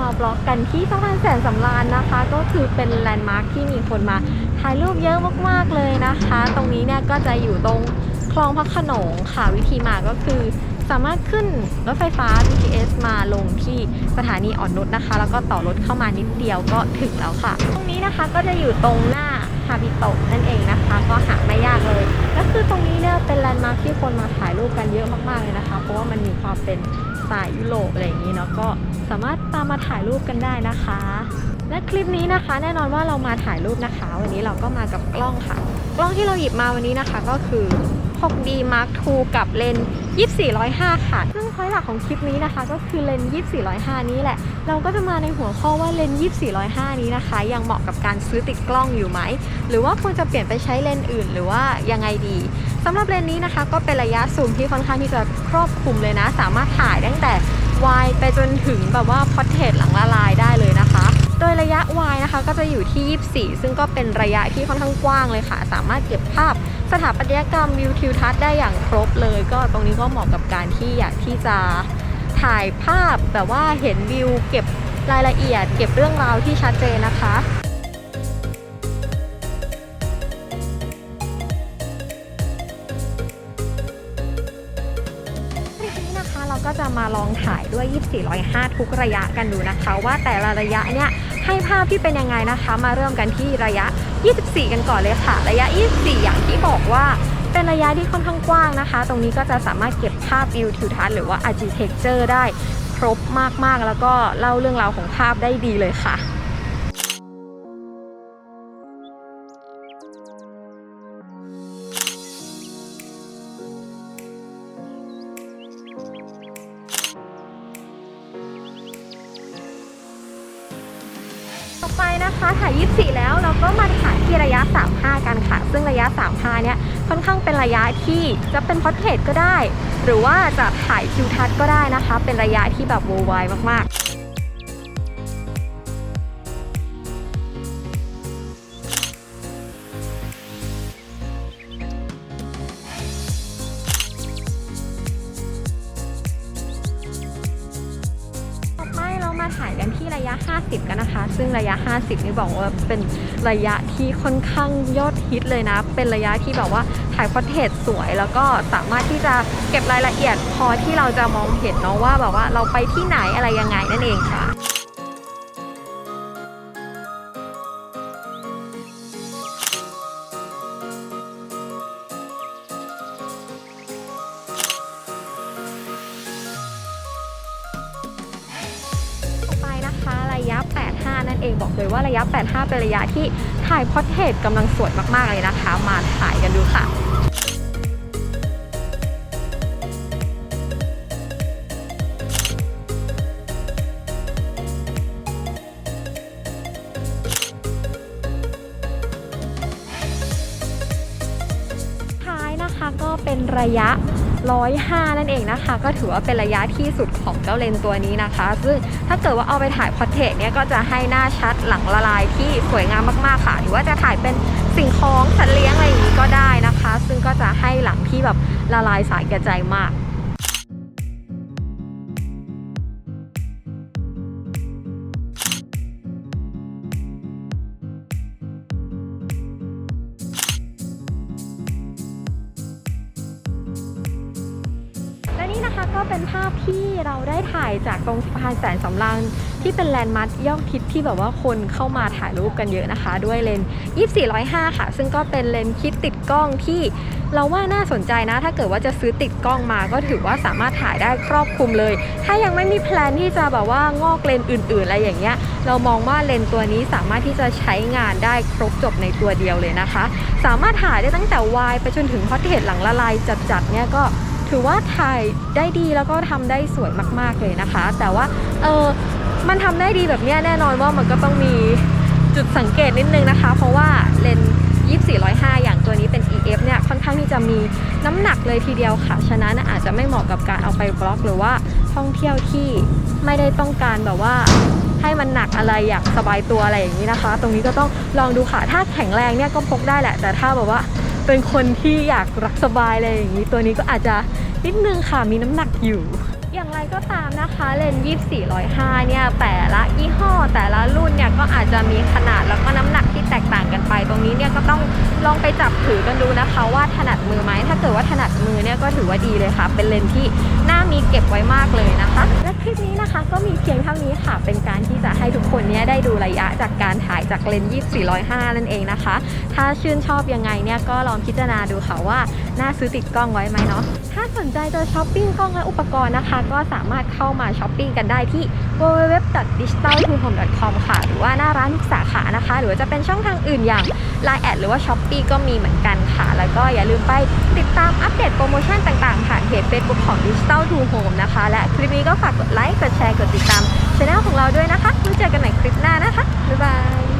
มาบล็อกกันที่สะพานแสนสำราญนะคะ ก็คือเป็นแลนด์มาร์คที่มีคนมาถ่ายรูปเยอะมากๆเลยนะคะ ตรงนี้เนี่ยก็จะอยู่ตรงคลองพระขนงค่ะวิธีมาก็คือ สามารถขึ้นรถไฟฟ้า BTS มาลงที่สถานีอ่อนนุชนะคะ แล้วก็ต่อรถเข้ามานิดเดียวก็ถึงแล้วค่ะ ตรงนี้นะคะก็จะอยู่ตรงหน้าฮาบิโตะนั่นเองนะคะ ก็หาไม่ยากเลยและคือตรงนี้เนี่ยเป็นแลนด์มาร์คที่คนมาถ่ายรูปกันเยอะมากๆเลยนะคะ เพราะว่ามันมีความเป็น ไตล์ยุโรปอะไรอย่างนี้เนาะก็สามารถตามมาถ่ายรูปกันได้นะคะ และคลิปนี้นะคะ แน่นอนว่าเรามาถ่ายรูปนะคะ วันนี้เราก็มากับกล้องค่ะ กล้องที่เราหยิบมาวันนี้นะคะก็คือ 6D Mark II กับเลนส์2405 ค่ะ ซึ่งพอยหลักของคลิปนี้นะคะ ก็คือเลนส์2405 นี้แหละ เราก็จะมาในหัวข้อว่าเลนส์2405 นี้นะคะ ยังเหมาะกับการซื้อติดกล้องอยู่ไหม หรือว่าควรจะเปลี่ยนไปใช้เลนส์อื่น หรือว่ายังไงดี สำหรับเลนนี้นะคะ ก็เป็นระยะซูมที่ค่อนข้างที่จะครอบคลุมเลยนะ สามารถถ่ายตั้งแต่ wide ไปจนถึงแบบว่าพอร์เทรตหลังละลายได้เลยนะคะ โดยระยะ wide นะคะก็จะอยู่ที่ 24 ซึ่งก็เป็นระยะที่ค่อนข้างกว้างเลยค่ะ สามารถเก็บภาพสถาปัตยกรรมวิวทิวทัศน์ได้อย่างครบเลย ก็ตรงนี้ก็เหมาะกับการที่อยากที่จะถ่ายภาพแบบว่าเห็นวิวเก็บรายละเอียด เก็บเรื่องราวที่ชัดเจนนะคะ ก็จะมาลองถ่ายด้วย 2405 ทุกระยะกันดูนะคะ ว่าแต่ละระยะเนี่ยให้ภาพที่เป็นยังไงนะคะ มาเริ่มกันที่ระยะ 24 กันก่อนเลยค่ะ ระยะ 24 อย่างที่บอกว่าเป็นระยะที่ค่อนข้างกว้างนะคะ ตรงนี้ก็จะสามารถเก็บภาพวิวทิวทัศน์หรือว่า architecture ได้ครบมากๆ แล้วก็เล่าเรื่องราวของภาพได้ดีเลยค่ะ ไปนะคะถ่าย24 แล้วเราก็มาถ่ายที่ระยะ 35 กันค่ะ ซึ่งระยะ 35 เนี่ยค่อนข้างเป็นระยะที่จะเป็นพอร์เทรตก็ได้ หรือว่าจะถ่ายทิวทัศน์ก็ได้นะคะ เป็นระยะที่แบบโวไวมากๆ ไปเรามาถ่ายกันที่ระยะ 50 กันนะคะ ซึ่งระยะ 50 นี่บอกว่าเป็นระยะที่ค่อนข้างยอดฮิตเลยนะ เป็นระยะที่แบบว่าถ่ายพอร์เทรตสวย แล้วก็สามารถที่จะเก็บรายละเอียดพอที่เราจะมองเห็นเนาะว่าแบบว่าเราไปที่ไหนอะไรยังไงนั่นเองค่ะ เองบอกเลยว่าระยะ 85 เป็นระยะที่ถ่ายพอร์เทรตกำลังสวยมากๆเลยนะคะ มาถ่ายกันดูค่ะท้ายนะคะก็เป็นระยะ 105 นั่นเองนะคะ ก็ถือว่าเป็นระยะที่สุดของเจ้าเลนส์ตัวนี้นะคะ ซึ่งถ้าเกิดว่าเอาไปถ่ายพอร์เทรตเนี่ยก็จะให้หน้าชัดหลังละลายที่สวยงามมากๆค่ะ หรือว่าจะถ่ายเป็นสิ่งของสัตว์เลี้ยงอะไรอย่างนี้ก็ได้นะคะ ซึ่งก็จะให้หลังที่แบบละลายสายกระจายมาก ก็เป็นภาพที่เราได้ถ่ายจากตรงสะพานแสนสำราญที่เป็นแลนด์มาร์คยอมทิศที่แบบว่าคนเข้ามาถ่ายรูปกันเยอะนะคะ ด้วยเลน2405 ค่ะ ซึ่งก็เป็นเลนคิดติดกล้องที่เราว่าน่าสนใจนะ ถ้าเกิดว่าจะซื้อติดกล้องมาก็ถือว่าสามารถถ่ายได้ครอบคลุมเลย ถ้ายังไม่มีแพลนที่จะแบบว่างอกเลนอื่น ๆ อะไรอย่างเงี้ย เรามองว่าเลนตัวนี้สามารถที่จะใช้งานได้ครบจบในตัวเดียวเลยนะคะ สามารถถ่ายได้ตั้งแต่วายไปจนถึงพอเทรตหลังละลายจัดๆเนี่ยก็ ถือว่าถ่ายได้ดีแล้วก็ทำได้สวยมากๆเลยนะคะ แต่ว่าเออมันทำได้ดีแบบนี้แน่นอนว่ามันก็ต้องมีจุดสังเกตนิดนึงนะคะ เพราะว่าเลนส์2405 อย่างตัวนี้เป็น EF เนี่ยค่อนข้างที่จะมีน้ำหนักเลยทีเดียวค่ะ ฉะนั้นอาจจะไม่เหมาะกับการเอาไปบล็อกหรือว่าท่องเที่ยวที่ไม่ได้ต้องการแบบว่าให้มันหนักอะไรอยากสบายตัวอะไรอย่างนี้นะคะ ตรงนี้ก็ต้องลองดูค่ะ ถ้าแข็งแรงเนี่ยก็พกได้แหละ แต่ถ้าแบบว่า เป็นคนที่อยากรักสบายอะไรอย่างนี้ ตัวนี้ก็อาจจะนิดนึงค่ะมีน้ำหนักอยู่ อย่างไรก็ตามนะคะเลนส์2405เนี่ยแต่ละยี่ห้อแต่ละรุ่นเนี่ยก็อาจจะมีขนาดแล้วก็น้ำหนักที่แตกต่างกันไป ตรงนี้เนี่ยก็ต้องลองไปจับถือกันดูนะคะว่าถนัดมือไหมถ้าเกิดว่าถนัดมือเนี่ยก็ถือว่าดีเลยค่ะ เป็นเลนส์ที่น่ามีเก็บไว้มากเลยนะคะ และคลิปนี้นะคะก็มีเพียงเท่านี้ค่ะ เป็นการที่จะให้ทุกคนเนี่ยได้ดูระยะจากการถ่ายจากเลนส์2405นั่นเองนะคะ ถ้าชื่นชอบยังไงเนี่ยก็ลองพิจารณาดูค่ะว่า น่าซื้อติดกล้องไว้ไหมเนาะถ้าสนใจจะช้อปปิ้งกล้องและอุปกรณ์นะคะ ก็สามารถเข้ามาช้อปปิ้งกันได้ที่ www.digitaltohome.com ค่ะ หรือว่าหน้าร้านทุกสาขานะคะ หรือว่าจะเป็นช่องทางอื่นอย่าง Line แอดหรือว่า Shopee ก็มีเหมือนกันค่ะ แล้วก็อย่าลืมไปติดตามอัปเดตโปรโมชั่นต่างๆ ผ่านเพจ Facebook ของ Digital to Home นะคะ และคลิปนี้ก็ฝากกดไลค์กดแชร์กดติดตามช่องของเราด้วยนะคะไว้เจอกันใหม่คลิปหน้านะคะ บ๊ายบาย